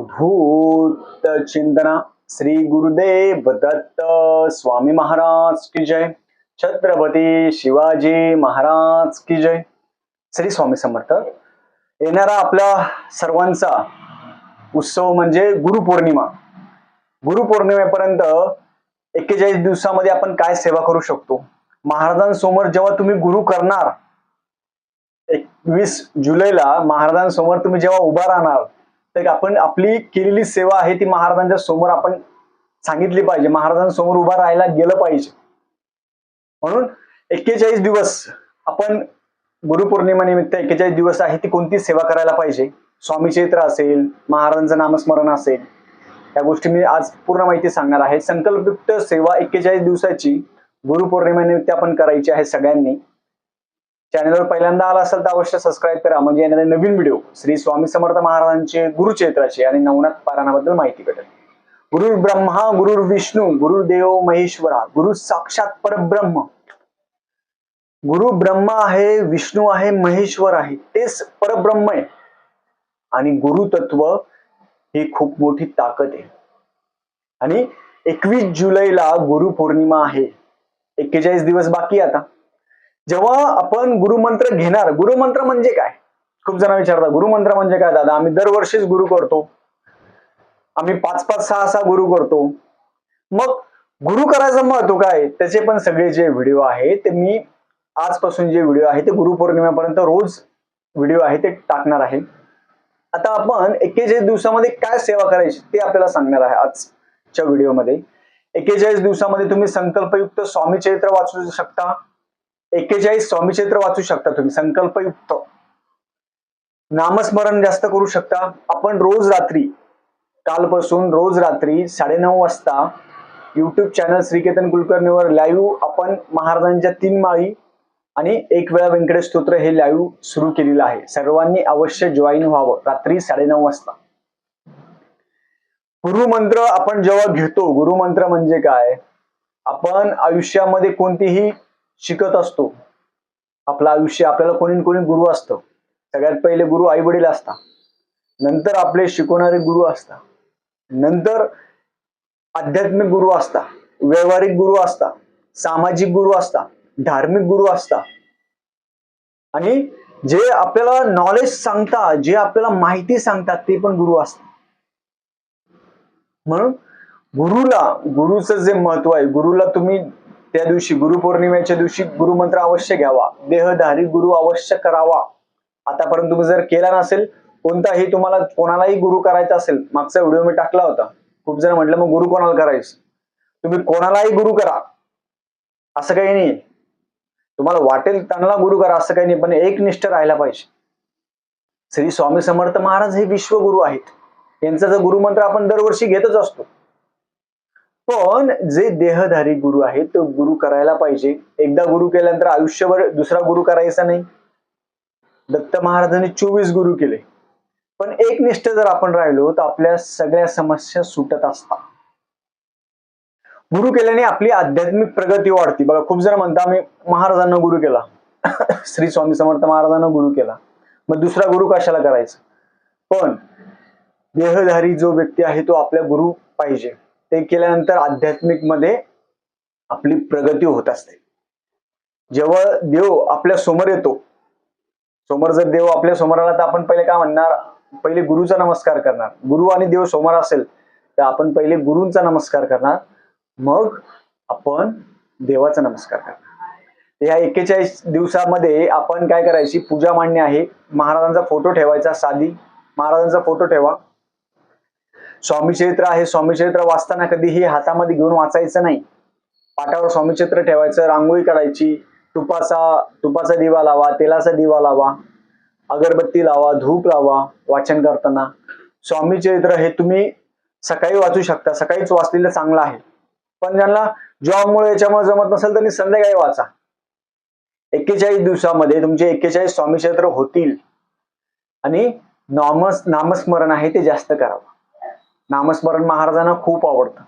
अवधूत चिंतना श्री गुरुदेव दत्त स्वामी महाराज की जय. छत्रपती शिवाजी महाराज की जय. श्री स्वामी समर्थ. येणारा आपला सर्वांचा उत्सव म्हणजे गुरुपौर्णिमा. गुरुपौर्णिमेपर्यंत एक्केचाळीस दिवसामध्ये आपण काय सेवा करू शकतो? महाराजांसमोर जेव्हा तुम्ही गुरु करणार एकवीस जुलैला महाराजांसमोर तुम्ही जेव्हा उभा राहणार तर आपण आपली केलेली सेवा आहे ती महाराजांच्या समोर आपण सांगितली पाहिजे. महाराजांसमोर उभा राहायला गेलं पाहिजे. म्हणून एक्केचाळीस दिवस आपण गुरुपौर्णिमेनिमित्त एक्केचाळीस दिवस आहे ती कोणती सेवा करायला पाहिजे? स्वामी चरित्र असेल महाराजांचं नामस्मरण असेल या गोष्टी मी आज पूर्ण माहिती सांगणार आहे. संकल्पयुक्त सेवा एक्केचाळीस दिवसाची गुरुपौर्णिमेनिमित्त आपण करायची आहे सगळ्यांनी. चॅनलवर पहिल्यांदा आला असेल तर अवश्य सबस्क्राईब करा. म्हणजे येणारे नवीन व्हिडिओ श्री स्वामी समर्थ महाराजांचे गुरुचैत्राचे आणि नवनाथ पारायणाबद्दल माहिती भेटेल. गुरु ब्रह्मा गुरु विष्णू गुरुदेव महेश्वरा गुरु साक्षात परब्रह्म. गुरु ब्रह्मा आहे विष्णू आहे महेश्वर आहे तेच परब्रह्म आहे. आणि गुरु तत्व ही खूप मोठी ताकद आहे. आणि एकवीस जुलैला गुरु पौर्णिमा आहे. एक्केचाळीस दिवस बाकी आता. जेव्हा आपण गुरुमंत्र घेणार गुरुमंत्र म्हणजे काय? खूप जण विचारतात गुरुमंत्र म्हणजे काय दादा? आम्ही दरवर्षीच गुरु करतो. आम्ही पाच पाच सहा सहा गुरु करतो. मग गुरु करायचं महत्त्व काय? त्याचे पण सगळे जे व्हिडिओ आहे ते मी आजपासून जे व्हिडिओ आहे ते गुरुपौर्णिमेपर्यंत रोज व्हिडिओ आहे ते टाकणार आहे. आता आपण एक्केचाळीस दिवसामध्ये काय सेवा करायची ते आपल्याला सांगणार आहे आजच्या व्हिडिओमध्ये. एक्केचाळीस दिवसामध्ये तुम्ही संकल्पयुक्त स्वामी चरित्र वाचू शकता. एक्केचाळीस स्वामीचित्र वाचू शकता तुम्ही संकल्पयुक्त. नामस्मरण जास्त करू शकता. आपण रोज रात्री कालपासून रोज रात्री साडेनऊ वाजता युट्यूब चॅनल श्रीकेतन कुलकर्णीवर लाईव्ह आपण महाराजांच्या तीन माळी आणि एक वेळा व्यंकटेश स्तोत्र हे लाईव्ह सुरू केलेलं आहे. सर्वांनी अवश्य जॉईन व्हावं रात्री साडेनऊ वाजता. गुरुमंत्र आपण जेव्हा घेतो गुरुमंत्र म्हणजे काय? आपण आयुष्यामध्ये कोणतीही शिकत असतो. आपलं आयुष्य आपल्याला कोणी कोणी गुरु असतं. सगळ्यात पहिले गुरु आई वडील असतात. नंतर आपले शिकवणारे गुरु असतात. नंतर आध्यात्मिक गुरु असतात. व्यवहारिक गुरु असतात. सामाजिक गुरु असतात. धार्मिक गुरु असतात. आणि जे आपल्याला नॉलेज सांगता जे आपल्याला माहिती सांगतात ते पण गुरु असतात. म्हणून गुरुला गुरुचं जे महत्त्व आहे गुरुला तुम्ही त्या दिवशी गुरुपौर्णिमेच्या दिवशी गुरुमंत्र अवश्य घ्यावा. देहधारी गुरु अवश्य करावा. आतापर्यंत तुम्ही जर केला नसेल कोणताही तुम्हाला कोणालाही गुरु करायचा असेल मागचा व्हिडिओ मी टाकला होता. खूप जण म्हटलं मग गुरु कोणाला करायचं? तुम्ही कोणालाही गुरु करा. असं काही नाही तुम्हाला वाटेल त्यांना गुरु करा असं काही नाही पण एक निष्ठ राहायला पाहिजे. श्री स्वामी समर्थ महाराज हे विश्वगुरु आहेत. यांचा जर गुरुमंत्र आपण दरवर्षी घेतच असतो. पण जे देहधारी गुरु आहेत तो गुरु करायला पाहिजे. एकदा गुरु केल्यानंतर आयुष्यभर दुसरा गुरु करायचा नाही. दत्त महाराजांनी चोवीस गुरु केले. पण एक निष्ठ जर आपण राहिलो तर आपल्या सगळ्या समस्या सुटत असतात. गुरु केल्याने आपली आध्यात्मिक प्रगती वाढते. बघा खूप जण म्हणता मी महाराजांना गुरु केला. श्री स्वामी समर्थ महाराजांना गुरु केला. मग दुसरा गुरु कशाला करायचा? पण देहधारी जो व्यक्ती आहे तो आपल्या गुरु पाहिजे. ते केल्यानंतर आध्यात्मिकमध्ये आपली प्रगती होत असते. जेव्हा देव आपल्यासमोर येतो समोर जर देव आपल्यासमोर आला तर आपण पहिले काय म्हणणार? पहिले गुरुचा नमस्कार करणार. गुरु आणि देव समोर असेल तर आपण पहिले गुरूंचा नमस्कार करणार. मग आपण देवाचा नमस्कार करणार. या एक्केचाळीस दिवसामध्ये आपण काय करायची? पूजा मांडणी आहे. महाराजांचा फोटो ठेवायचा साधी महाराजांचा फोटो ठेवा. स्वामी चरित्र आहे स्वामी चरित्र वाचताना कधीही हातामध्ये घेऊन वाचायचं नाही. पाटावर स्वामी चरित्र ठेवायचं रांगोळी काढायची तुपाचा तुपाचा दिवा लावा तेलाचा दिवा लावा अगरबत्ती लावा धूप लावा वाचन करताना. स्वामी चरित्र हे तुम्ही सकाळी वाचू शकता. सकाळीच वाचलेलं चांगलं आहे. पण ज्यांना जॉबमुळे याच्यामुळे जमत नसेल तर संध्याकाळी वाचा. एक्केचाळीस दिवसामध्ये तुमचे एक्केचाळीस स्वामी चरित्र होतील. आणि नामस नामस्मरण आहे ते जास्त करावं. नामस्मरण महाराजांना खूप आवडतं.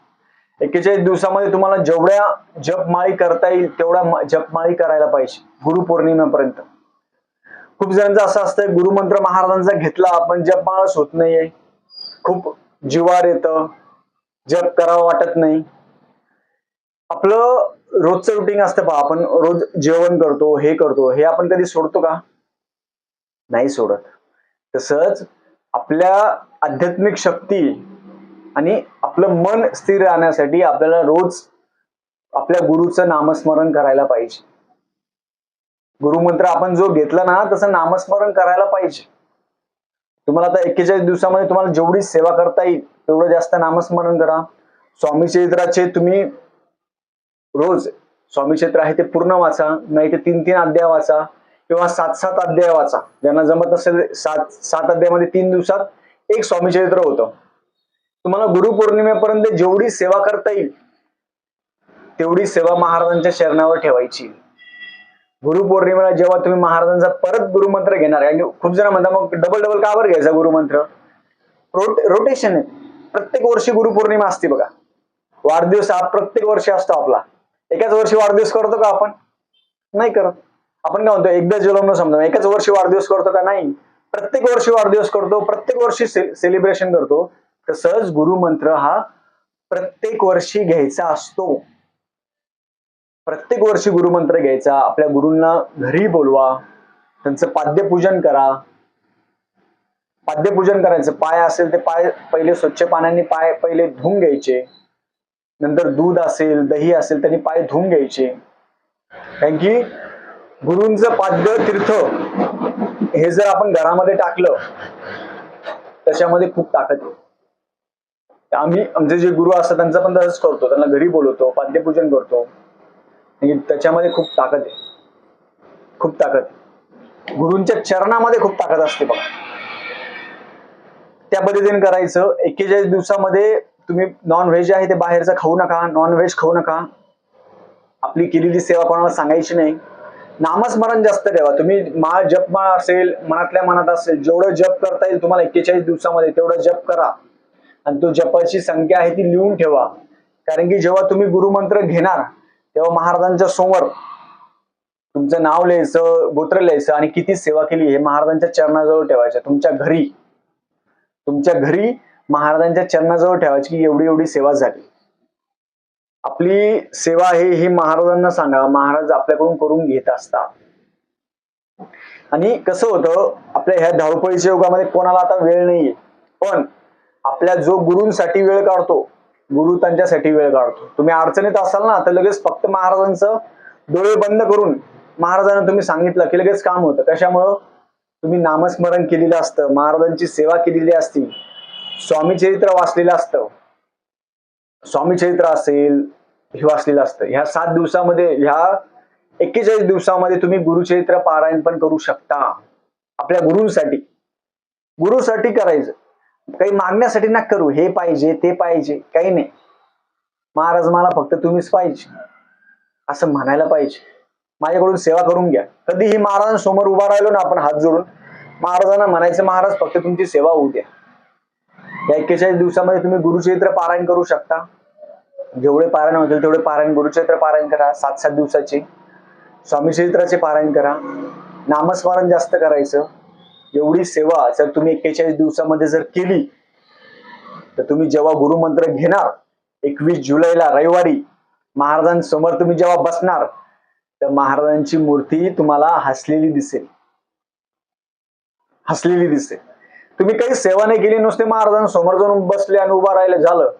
एकेचाळीस दिवसामध्ये तुम्हाला जेवढ्या जपमाळी करता येईल तेवढ्या जपमाळी करायला पाहिजे गुरुपौर्णिमेपर्यंत. खूप जणांचं असं असतं गुरुमंत्र महाराजांचा घेतला पण जपमाळच होत नाहीये. खूप जिवार येतं जप करावं वाटत नाही. आपलं रोजचं रुटीन असतं पहा आपण रोज जेवण करतो हे करतो हे आपण कधी सोडतो का? नाही सोडत. तसंच आपल्या आध्यात्मिक शक्ती आणि आपलं मन स्थिर राहण्यासाठी आपल्याला रोज आपल्या गुरुचं नामस्मरण करायला पाहिजे. गुरुमंत्र आपण जो घेतला ना तसं नामस्मरण करायला पाहिजे. तुम्हाला आता एक्केचाळीस दिवसामध्ये तुम्हाला जेवढी सेवा करता येईल तेवढं जास्त नामस्मरण करा. स्वामी चरित्राचे तुम्ही रोज स्वामी चरित्र आहे ते पूर्ण वाचा नाही ते तीन तीन अध्याय वाचा किंवा सात सात अध्याय वाचा. ज्यांना जमत असेल सात सात अध्यायामध्ये तीन दिवसात एक स्वामी चरित्र होतं. तुम्हाला गुरुपौर्णिमेपर्यंत जेवढी सेवा करता येईल तेवढी सेवा महाराजांच्या शरणावर ठेवायची. गुरुपौर्णिमेला जेव्हा तुम्ही महाराजांचा परत गुरुमंत्र घेणार कारण आणि खूप जण म्हणतात मग डबल डबल का बरं घ्यायचा गुरुमंत्र रोट रोटेशन आहे. प्रत्येक वर्षी गुरुपौर्णिमा असते बघा. वाढदिवस हा प्रत्येक वर्षी असतो आपला. एकाच वर्षी वाढदिवस करतो का आपण? नाही करत. आपण काय म्हणतो एकदा जन्म समजा एकाच वर्षी वाढदिवस करतो का? नाही. प्रत्येक वर्षी वाढदिवस करतो प्रत्येक वर्षी सेलिब्रेशन करतो. तसंच गुरुमंत्र हा प्रत्येक वर्षी घ्यायचा असतो. प्रत्येक वर्षी गुरुमंत्र घ्यायचा. आपल्या गुरूंना घरी बोलवा. त्यांचं पाद्यपूजन करा. पाद्यपूजन करायचं. पाय असेल ते पाय पहिले स्वच्छ पाण्याने पाय पहिले धुवून घ्यायचे. नंतर दूध असेल दही असेल त्यांनी पाय धुवून घ्यायचे. कारण की गुरूंचं पाद्य तीर्थ हे जर आपण घरामध्ये टाकलं त्याच्यामध्ये खूप ताकद आहे. आम्ही आमचे जे गुरु असतात त्यांचं पण तसंच करतो. त्यांना घरी बोलवतो पाद्यपूजन करतो. आणि त्याच्यामध्ये खूप ताकद आहे. खूप ताकद गुरूंच्या चरणामध्ये खूप ताकद असते बघा. त्या पद्धतीने करायचं. एक्केचाळीस दिवसामध्ये तुम्ही नॉन व्हेज आहे ते बाहेरचं खाऊ नका नॉन व्हेज खाऊ नका. आपली केलेली सेवा कोणाला सांगायची नाही. नामस्मरण जास्त ठेवा. तुम्ही माळ जप मा असेल मनातल्या मनात असेल जेवढं जप करता येईल तुम्हाला एक्केचाळीस दिवसामध्ये तेवढं जप करा. आणि तो जपाची संख्या आहे ती लिहून ठेवा. कारण की जेव्हा तुम्ही गुरुमंत्र घेणार तेव्हा महाराजांच्या समोर तुमचं नाव लिहायचं गोत्र लिहायचं आणि किती सेवा केली हे महाराजांच्या चरणाजवळ ठेवायचं. तुमच्या घरी तुमच्या घरी महाराजांच्या चरणाजवळ ठेवायची की एवढी एवढी सेवा झाली. आपली सेवा आहे ही महाराजांना सांगा महाराज आपल्याकडून करून घेत असतात. आणि कसं होतं आपल्या ह्या धावपळीच्या युगामध्ये कोणाला आता वेळ नाहीये. पण आपल्या जो गुरूंसाठी वेळ काढतो गुरु त्यांच्यासाठी वेळ काढतो. तुम्ही अडचणीत असाल ना तर लगेच फक्त महाराजांचं डोळे बंद करून महाराजांना तुम्ही सांगितलं की लगेच काम होतं. कशामुळं? तुम्ही नामस्मरण केलेलं असतं महाराजांची सेवा केलेली असती स्वामी चरित्र वाचलेलं असतं. स्वामी चरित्र असेल हे वाचलेलं असतं. ह्या सात दिवसामध्ये ह्या एक्केचाळीस दिवसामध्ये तुम्ही गुरुचरित्र पारायण पण करू शकता. आपल्या गुरुंसाठी. गुरुसाठी करायचं. काही मागण्यासाठी ना करू हे पाहिजे ते पाहिजे काही नाही. महाराज मला फक्त तुम्हीच पाहिजे असं म्हणायला पाहिजे. माझ्याकडून सेवा करून घ्या. कधीही महाराजांसमोर उभा राहिलो ना आपण हात जोडून महाराजांना म्हणायचं महाराज फक्त तुमची सेवा होऊ द्या. या एक्केचाळीस दिवसामध्ये तुम्ही गुरुचरित्र पारायण करू शकता. जेवढे पारायण होतील तेवढे पारायण गुरुचरित्र पारायण करा सात सात दिवसाचे. स्वामी चरित्राचे पारायण करा. नामस्मरण जास्त करायचं. एवढी सेवा जर तुम्ही एक्केचाळीस दिवसामध्ये जर केली तर तुम्ही जेव्हा गुरुमंत्र घेणार एकवीस जुलैला रविवारी महाराजांसमोर तुम्ही जेव्हा बसणार तर महाराजांची मूर्ती तुम्हाला हसलेली दिसेल. हसलेली दिसेल. तुम्ही काही सेवा नाही केली नुसते महाराजांसमोर जाऊन बसले आणि उभा राहिलं झालं.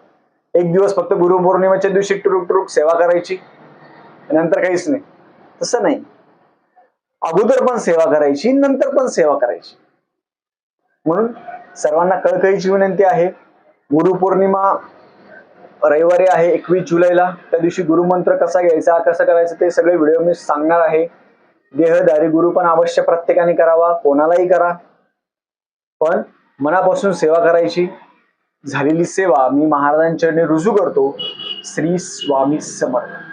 एक दिवस फक्त गुरुपौर्णिमेच्या दिवशी टुरुक टुरुक सेवा करायची. नंतर काहीच नाही. तसं नाही. अगोदर पण सेवा करायची नंतर पण सेवा करायची. म्हणून सर्वांना कळकळीची विनंती आहे. गुरुपौर्णिमा रविवारी आहे एकवीस जुलैला. त्या दिवशी गुरुमंत्र कसा घ्यायचा कसा करायचं ते सगळे व्हिडिओ मी सांगणार आहे. देहदारी गुरु पण अवश्य प्रत्येकाने करावा कोणालाही करा. पण मनापासून सेवा करायची. झालेली सेवा मी महाराजांच्या रुजू करतो. श्री स्वामी समर्थ.